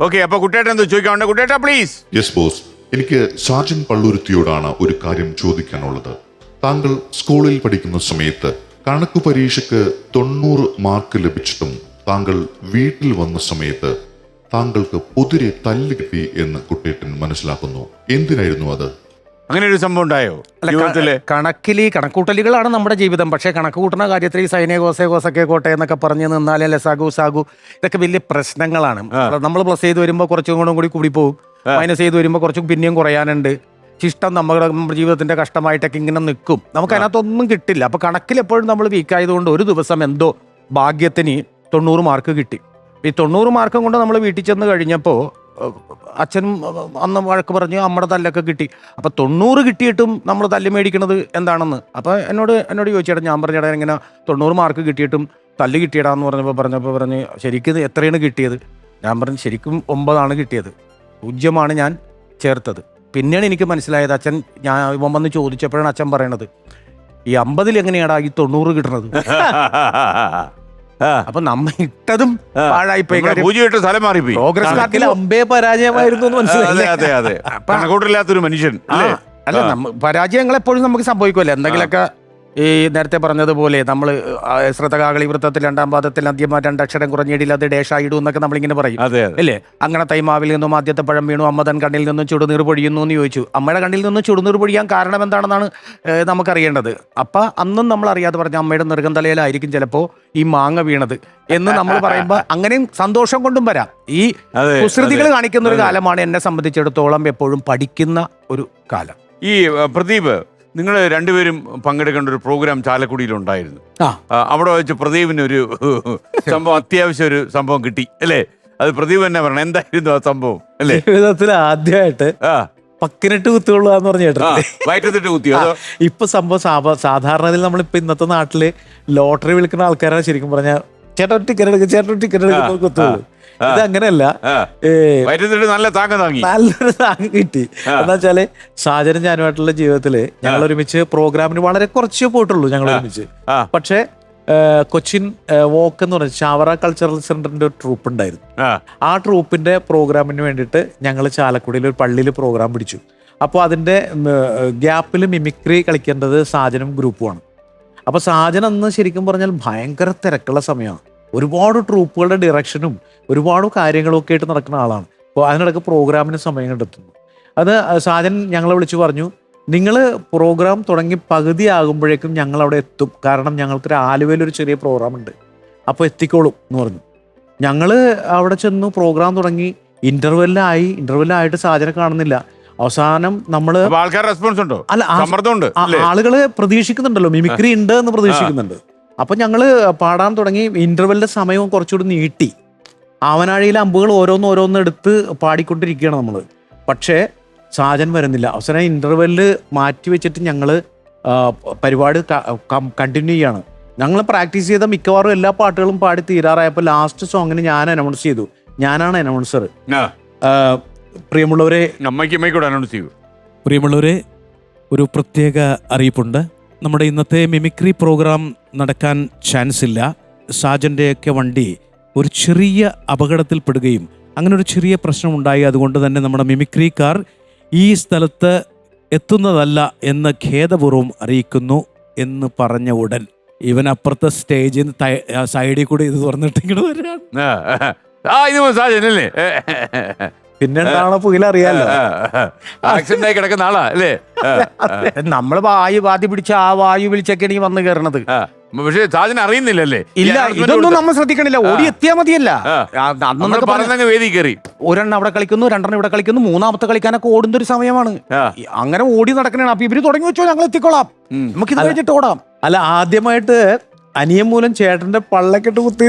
Okay അപ്പൊ കുട്ടേട്ടൻ എന്തോ ചോദിക്കാനുണ്ട്. കുട്ടേട്ട പ്ലീസ് യെസ് ബോസ് എനിക്ക് സാജൻ പള്ളുരുത്തിയോടാണ് ഒരു കാര്യം ചോദിക്കാനുള്ളത്. താങ്കൾ സ്കൂളിൽ പഠിക്കുന്ന സമയത്ത് കണക്ക് പരീക്ഷയ്ക്ക് തൊണ്ണൂറ് മാർക്ക് ലഭിച്ചിട്ടും താങ്കൾ വീട്ടിൽ വന്ന സമയത്ത് താങ്കൾക്ക് പൊതിരെ തല്ല് കിട്ടി എന്ന് കുട്ടേട്ടൻ മനസ്സിലാക്കുന്നു. എന്തിനായിരുന്നു അത്? അങ്ങനെ ഒരു സംഭവം ഉണ്ടായോ? ജീവിതത്തിൽ? കണക്കിൽ ഈ കണക്കൂട്ടലുകളാണ് നമ്മുടെ ജീവിതം. പക്ഷേ കണക്ക് കൂട്ടുന്ന കാര്യത്തിൽ ഈ സൈനിക ഗോസേ ഗോസൊക്കെ കോട്ടെ എന്നൊക്കെ പറഞ്ഞ് നിന്നാലേ അല്ലെ സാഗു ഇതൊക്കെ വലിയ പ്രശ്നങ്ങളാണ്. നമ്മൾ പ്ലസ് ചെയ്ത് വരുമ്പോൾ കുറച്ചും കൂടെ കൂടി കൂടി പോകും മൈനസ് ചെയ്ത് വരുമ്പോൾ കുറച്ചും പിന്നെയും കുറയാനുണ്ട്. ശിഷ്ടം നമ്മുടെ നമ്മുടെ ജീവിതത്തിന്റെ കഷ്ടമായിട്ടൊക്കെ ഇങ്ങനെ നിൽക്കും നമുക്ക് അതിനകത്തൊന്നും കിട്ടില്ല. അപ്പൊ കണക്കിൽ എപ്പോഴും നമ്മൾ വീക്കായതുകൊണ്ട് ഒരു ദിവസം എന്തോ ഭാഗ്യത്തിന് തൊണ്ണൂറ് മാർക്ക് കിട്ടി. ഈ തൊണ്ണൂറ് മാർക്കും കൊണ്ട് നമ്മൾ വീട്ടിൽ ചെന്ന് കഴിഞ്ഞപ്പോൾ അച്ഛനും അന്ന് വഴക്ക് പറഞ്ഞു അമ്മയുടെ തല്ലൊക്കെ കിട്ടി. അപ്പോൾ തൊണ്ണൂറ് കിട്ടിയിട്ടും നമ്മൾ തല്ല് മേടിക്കണത് എന്താണെന്ന്. അപ്പോൾ എന്നോട് എന്നോട് ചോദിച്ചേട്ടാ ഞാൻ പറഞ്ഞേടാ ഇങ്ങനെ തൊണ്ണൂറ് മാർക്ക് കിട്ടിയിട്ടും തല്ല് കിട്ടിയടാന്ന് പറഞ്ഞപ്പോൾ പറഞ്ഞപ്പോൾ പറഞ്ഞ് ശരിക്കും എത്രയാണ് കിട്ടിയത്? ഞാൻ പറഞ്ഞു ശരിക്കും ഒമ്പതാണ് കിട്ടിയത്. പൂജ്യമാണ് ഞാൻ ചേർത്തത്. പിന്നെയാണ് എനിക്ക് മനസ്സിലായത് അച്ഛൻ ഞാൻ ഇവൻ വന്ന് ചോദിച്ചപ്പോഴാണ് അച്ഛൻ പറയണത് ഈ അമ്പതിൽ എങ്ങനെയാടാ ഈ തൊണ്ണൂറ് കിട്ടണത്. അപ്പൊ നമ്മ ഇട്ടതും പാഴായിപ്പോയി പോയി കാര്യം സ്ഥലം മാറിപ്പോയി. പ്രോഗ്രസ് കണക്കിൽ അമ്പേ പരാജയമായിരുന്നു എന്ന് അതെ മനസ്സിലായില്ലേ? അതെ അതെ. കണക്കൂട്ടില്ലാത്തൊരു മനുഷ്യൻ അല്ലേ? അല്ല നമ്മ പരാജയങ്ങൾ എപ്പോഴും നമുക്ക് സംഭവിക്കുമല്ലോ. എന്തെങ്കിലുമൊക്കെ ഈ നേരത്തെ പറഞ്ഞതുപോലെ നമ്മൾ ശ്രദ്ധകാകളി വൃത്തത്തിൽ രണ്ടാം പാദത്തിൽ അന്ത്യമാ രണ്ടക്ഷരം കുറഞ്ഞിടില്ല അത് ഡേഷായിടും എന്നൊക്കെ നമ്മളിങ്ങനെ പറയും. അല്ലേ? അങ്ങനെ തൈമാവിൽ നിന്നും ആദ്യത്തെ പഴം വീണു അമ്മതൻ കണ്ണിൽ നിന്നും ചുടുനീർ പൊഴിയുന്നു എന്ന് ചോദിച്ചു. അമ്മയുടെ കണ്ണിൽ നിന്നും ചുടുനീർ പൊഴിയാൻ കാരണം എന്താണെന്നാണ് നമുക്കറിയേണ്ടത്. അപ്പൊ അന്നും നമ്മൾ അറിയാതെ പറഞ്ഞ അമ്മയുടെ നിർഗന്ധലയിലായിരിക്കും തലയിലായിരിക്കും ചിലപ്പോ ഈ മാങ്ങ വീണത് എന്ന് നമ്മൾ പറയുമ്പോൾ അങ്ങനെയും സന്തോഷം കൊണ്ടും വരാം. ഈ കുസൃതികൾ കാണിക്കുന്ന ഒരു കാലമാണ് എന്നെ സംബന്ധിച്ചിടത്തോളം എപ്പോഴും പഠിക്കുന്ന ഒരു കാലം. ഈ പ്രദീപ് നിങ്ങൾ രണ്ടുപേരും പങ്കെടുക്കേണ്ട ഒരു പ്രോഗ്രാം ചാലക്കുടിയിൽ ഉണ്ടായിരുന്നു ആ. അവിടെ വെച്ച് പ്രദീപിന് ഒരു സംഭവം അത്യാവശ്യം ഒരു സംഭവം കിട്ടി അല്ലേ? അത് പ്രദീപ് തന്നെ പറയണം എന്തായിരുന്നു ആ സംഭവം അല്ലേ? ജീവിതത്തിൽ ആദ്യമായിട്ട് പക്കിനിട്ട് കുത്തുകൊള്ളുക എന്ന് പറഞ്ഞ വയറ്റത്തിട്ട് കുത്തിയോ ഇപ്പൊ സംഭവം സാധാ- സാധാരണയിൽ നമ്മളിപ്പോ ഇന്നത്തെ നാട്ടിൽ ലോട്ടറി വിളിക്കുന്ന ആൾക്കാരാണ് ശരിക്കും പറഞ്ഞാൽ ചേട്ടൻ ടിക്കറ്റ് എടുക്കുക ചേട്ടൻ ടിക്കറ്റ് എടുക്കുക കുത്തുള്ളൂ. ഇത് അങ്ങനെയല്ല നല്ല താങ്ങ് താങ്ങി. നല്ലൊരു താങ്ങ് കിട്ടി. എന്താ വെച്ചാൽ സാജനും ഞാനുമായിട്ടുള്ള ജീവിതത്തിൽ ഞങ്ങൾ ഒരുമിച്ച് പ്രോഗ്രാമിന് വളരെ കുറച്ചേ പോയിട്ടുള്ളൂ ഞങ്ങൾ ഒരുമിച്ച് പക്ഷെ കൊച്ചിൻ വോക്ക് എന്ന് പറഞ്ഞ ചാവറ കൾച്ചറൽ സെന്ററിന്റെ ഒരു ട്രൂപ്പ് ഉണ്ടായിരുന്നു. ആ. ആ ട്രൂപ്പിന്റെ പ്രോഗ്രാമിന് വേണ്ടിയിട്ട് ഞങ്ങൾ ചാലക്കുടിയിൽ ഒരു പള്ളിയിൽ പ്രോഗ്രാം പിടിച്ചു. അപ്പോൾ അതിന്റെ ഗ്യാപ്പിൽ മിമിക്രി കളിക്കേണ്ടത് സാജനും ഗ്രൂപ്പുമാണ്. അപ്പോൾ സാജൻ അന്ന് ശരിക്കും പറഞ്ഞാൽ ഭയങ്കര തിരക്കുള്ള സമയമാണ്. ഒരുപാട് ട്രൂപ്പുകളുടെ ഡിറക്ഷനും ഒരുപാട് കാര്യങ്ങളും ഒക്കെ ആയിട്ട് നടക്കുന്ന ആളാണ്. അപ്പോൾ അതിനിടയ്ക്ക് പ്രോഗ്രാമിന് സമയം കണ്ടെത്തുന്നു. അത് സാജൻ ഞങ്ങളെ വിളിച്ചു പറഞ്ഞു നിങ്ങൾ പ്രോഗ്രാം തുടങ്ങി പകുതി ആകുമ്പോഴേക്കും ഞങ്ങൾ അവിടെ എത്തും. കാരണം ഞങ്ങൾക്കൊരു ആലുവയിൽ ഒരു ചെറിയ പ്രോഗ്രാം ഉണ്ട്. അപ്പോൾ എത്തിക്കോളും എന്ന് പറഞ്ഞു. ഞങ്ങൾ അവിടെ ചെന്നു പ്രോഗ്രാം തുടങ്ങി. ഇന്റർവെല്ലായി ഇന്റർവെല്ലായിട്ട് സാജനെ കാണുന്നില്ല. അവസാനം നമ്മൾ അപ്പൊ റെസ്പോൺസ് ഉണ്ടോ? അല്ലേ ആളുകൾ പ്രതീക്ഷിക്കുന്നുണ്ടല്ലോ. മിമിക്രി ഉണ്ട് എന്ന് പ്രതീക്ഷിക്കുന്നുണ്ട്. അപ്പൊ ഞങ്ങൾ പാടാൻ തുടങ്ങി ഇന്റർവെല്ലിന്റെ സമയവും കുറച്ചുകൂടി നീട്ടി. ആവനാഴിയിലെ അമ്പുകൾ ഓരോന്ന് ഓരോന്ന് എടുത്ത് പാടിക്കൊണ്ടിരിക്കുകയാണ് നമ്മൾ പക്ഷേ സാജൻ വരുന്നില്ല. അവസാനം ഇന്റർവെല്ല് മാറ്റി വെച്ചിട്ട് ഞങ്ങൾ പരിപാടി കണ്ടിന്യൂ ചെയ്യാണ്. ഞങ്ങൾ പ്രാക്ടീസ് ചെയ്ത മിക്കവാറും എല്ലാ പാട്ടുകളും പാടി തീരാറായപ്പോൾ ലാസ്റ്റ് സോങ്ങിന് ഞാൻ അനൗൺസ് ചെയ്തു. ഞാനാണ് അനൗൺസർ പ്രിയമുള്ളവരെ അമ്മയ്ക്ക് അനൗൺസ് ചെയ്യൂ. പ്രിയമുള്ളവരെ ഒരു പ്രത്യേക അറിയിപ്പുണ്ട്. നമ്മുടെ ഇന്നത്തെ മിമിക്രി പ്രോഗ്രാം നടക്കാൻ ചാൻസ് ഇല്ല സാജന്റെയൊക്കെ വണ്ടി ഒരു ചെറിയ അപകടത്തിൽപ്പെടുകയും അങ്ങനെ ഒരു ചെറിയ പ്രശ്നം ഉണ്ടായി അതുകൊണ്ട് തന്നെ നമ്മുടെ മിമിക്രി കാർ ഈ സ്ഥലത്ത് എത്തുന്നതല്ല എന്ന് ഖേദപൂർവം അറിയിക്കുന്നു എന്ന് പറഞ്ഞ ഉടൻ ഇവൻ അപ്പുറത്തെ സ്റ്റേജിൽ നിന്ന് സൈഡിൽ കൂടി ഇത് തുറന്നിട്ട് ഇങ്ങോട്ട് വരികയാണ് ആ, ആ ഇത് സാജൻ അല്ലേ പിന്നെ അറിയാലോ ആക്സിഡന്റ് ആയി കിടക്കുന്ന ആളാ അല്ലേ നമ്മൾ വായു വാതി പിടിച്ച ആ വായു വിളിച്ചൊക്കെയാണ് ഈ വന്ന് കയറണത്. പക്ഷേ സാജൻ അറിയുന്നില്ലല്ലേ? ഇല്ല ഇതൊന്നും നമ്മൾ ശ്രദ്ധിക്കണില്ല. ഓടി എത്തിയാ മതിയല്ല. വേദി കയറി. ഒരെണ്ണം അവിടെ കളിക്കുന്നു രണ്ടെണ്ണം ഇവിടെ കളിക്കുന്നു മൂന്നാമത്തെ കളിക്കാനൊക്കെ ഓടുന്ന ഒരു സമയമാണ്. അങ്ങനെ ഓടി നടക്കണേ അപ്പൊ ഇവർ തുടങ്ങി വെച്ചോ ഞങ്ങൾ എത്തിക്കോളാം. നമുക്ക് ഇത് കഴിഞ്ഞിട്ട് ഓടാം. അല്ല ആദ്യമായിട്ട് അനിയം മൂലം ചേട്ടന്റെ പള്ളക്കെട്ട് കുത്തി